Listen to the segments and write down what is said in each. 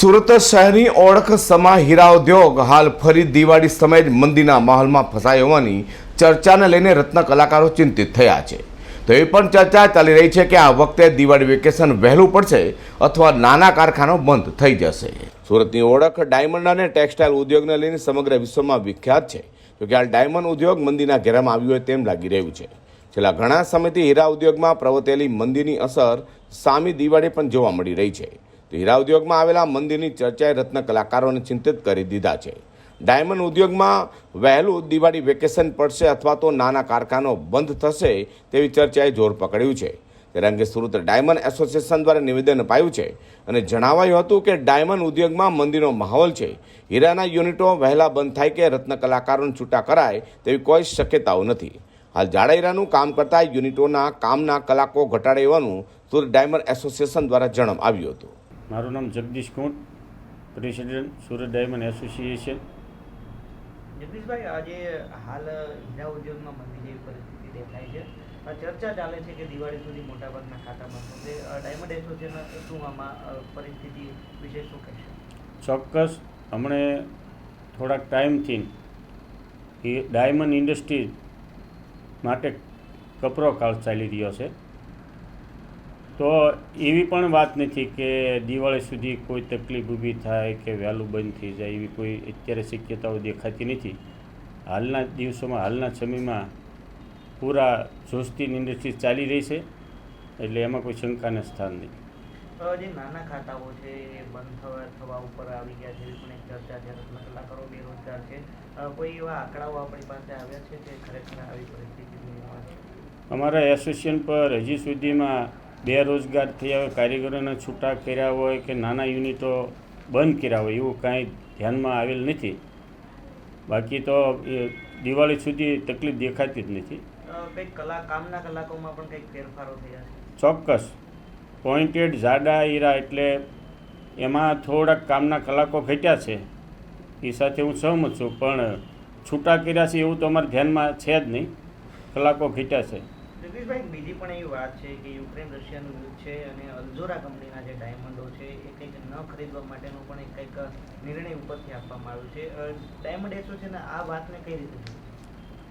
સુરત શહેરની ઓળખ સમા હીરા ઉદ્યોગ હાલ ફરી દિવાળી સમયે જ મંદીના માહોલમાં ફસાય હોવાની ચર્ચાને લઈને રત્ન કલાકારો ચિંતિત થયા છે. તો એ પણ ચર્ચા ચાલી રહી છે કે આ વખતે દિવાળી વેકેશન વહેલું પડશે અથવા નાના કારખાનો બંધ થઈ જશે. સુરતની ઓળખ ડાયમંડ અને ટેક્સટાઇલ ઉદ્યોગને લઈને સમગ્ર વિશ્વમાં વિખ્યાત છે. જોકે આ ડાયમંડ ઉદ્યોગ મંદીના ઘેરામાં આવ્યું હોય તેમ લાગી રહ્યું છે. છેલ્લા ઘણા સમયથી હીરા ઉદ્યોગમાં પ્રવર્તેલી મંદીની અસર સામી દિવાળી પણ જોવા મળી રહી છે. તો હીરા ઉદ્યોગમાં આવેલા મંદિરની ચર્ચાએ રત્ન કલાકારોને ચિંતિત કરી દીધા છે. ડાયમંડ ઉદ્યોગમાં વહેલું દિવાળી વેકેશન પડશે અથવા તો નાના કારખાનો બંધ થશે તેવી ચર્ચાએ જોર પકડ્યું છે. તે અંગે સુરત ડાયમંડ એસોસિએશન દ્વારા નિવેદન અપાયું છે અને જણાવાયું હતું કે ડાયમંડ ઉદ્યોગમાં મંદીનો માહોલ છે. હીરાના યુનિટો વહેલા બંધ થાય કે રત્ન કલાકારોને છૂટા કરાય તેવી કોઈ શક્યતાઓ નથી. હાલ જાડા હીરાનું કામ કરતા યુનિટોના કામના કલાકો ઘટાડે હોવાનું સુરત ડાયમંડ એસોસિએશન દ્વારા જણાવ આવ્યું હતું. મારું નામ Jagdish Kunt president Surat diamond association. Jagdishbhai આજે હાલ હીરા ઉદ્યોગમાં મંદી જેવી પરિસ્થિતિ દેખાય છે. આ ચર્ચા ચાલે છે કે દિવાળી સુધી મોટાભાગના ખાતામાં થશે ડાયમંડ એસોસિએશન શું આમાં પરિસ્થિતિ વિશે શું કહેશે? ચોક્કસ. હમણે થોડાક ટાઈમથી એ ડાયમંડ ઇન્ડસ્ટ્રી માટે કપરો કાળ ચાલી રહ્યો છે. તો એવી પણ વાત નથી કે દિવાળી સુધી કોઈ તકલીફ ઊભી થાય કે વહેલું બંધ થઈ જાય એવી કોઈ અત્યારે શક્યતાઓ દેખાતી નથી. હાલના દિવસોમાં હાલના સમયમાં પૂરા જોશથી ઇન્ડસ્ટ્રી ચાલી રહી છે એટલે એમાં કોઈ શંકાને સ્થાન નહીં જે નાના ખાતાઓ છે એ બંધ થવા ઉપર આવી ગયા છે પણ એક ચર્ચા છે કલાકારો બેરોજગાર છે. કોઈ એવા આંકડાઓ આપણી પાસે આવ્યા છે કે ખરેખર આવી પરિસ્થિતિ અમારા એસોસિએશન પર હજી સુધીમાં બેરોજગાર થયા હોય કારીગરોને છૂટા કર્યા હોય કે નાના યુનિટો બંધ કર્યા હોય એવું કાંઈ ધ્યાનમાં આવેલ નથી. બાકી તો એ દિવાળી સુધી તકલીફ દેખાતી જ નથી. અ, કંઈક કલા કામના કલાકોમાં પણ કંઈક ફેરફારો થયા છે? ચોક્કસ. પોઈન્ટેડ જાડા હીરા એટલે એમાં થોડાક કામના કલાકો ઘટ્યા છે. એ સાથે હું સહમત છું પણ છૂટા કર્યા છે એવું તો અમારે ધ્યાનમાં છે જ નહીં. કલાકો ઘટ્યા છે. જગદીશભાઈ બીજી પણ એવી વાત છે કે યુક્રેન રશિયાનું યુદ્ધ છે અને અલ્ઝોરા કંપનીના જે ડાયમંડો છે એ કંઈક ન ખરીદવા માટેનો પણ એક કંઈક નિર્ણય ઉપરથી આપવામાં આવ્યો છે. ડાયમંડ ને આ વાતને કઈ રીતે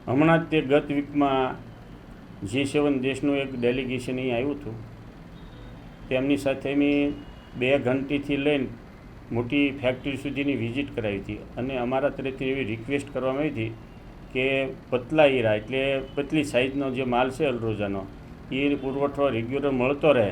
હમણાં જ તે ગત વીકમાં જી સેવન દેશનું એક ડેલિગેશન અહીં આવ્યું હતું. તેમની સાથે મેં બે ઘંટીથી લઈને મોટી ફેક્ટરી સુધીની વિઝિટ કરાવી હતી અને અમારા તરફથી એવી રિક્વેસ્ટ કરવામાં આવી હતી કે પતલા હીરા એટલે પતલી સાઇઝનો જે માલ છે અલરોજાનો એ પુરવઠો રેગ્યુલર મળતો રહે.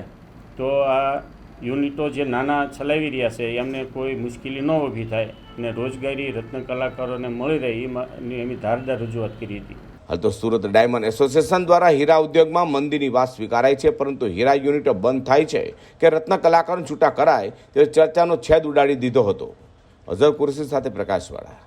તો આ યુનિટો જે નાના ચલાવી રહ્યા છે, એમને કોઈ મુશ્કેલી ન ઊભી થાય અને રોજગારી રત્ન કલાકારોને મળી રહે એની એમની ધારદાર રજૂઆત કરી હતી. હાલ તો સુરત ડાયમંડ એસોસિએશન દ્વારા હીરા ઉદ્યોગમાં મંદીની વાત સ્વીકારાય છે, પરંતુ હીરા યુનિટો બંધ થાય છે કે રત્ન કલાકારો છૂટા કરાય, તે ચર્ચાનો છેદ ઉડાડી દીધો હતો. અઝર કુરશી સાથે પ્રકાશવાળા.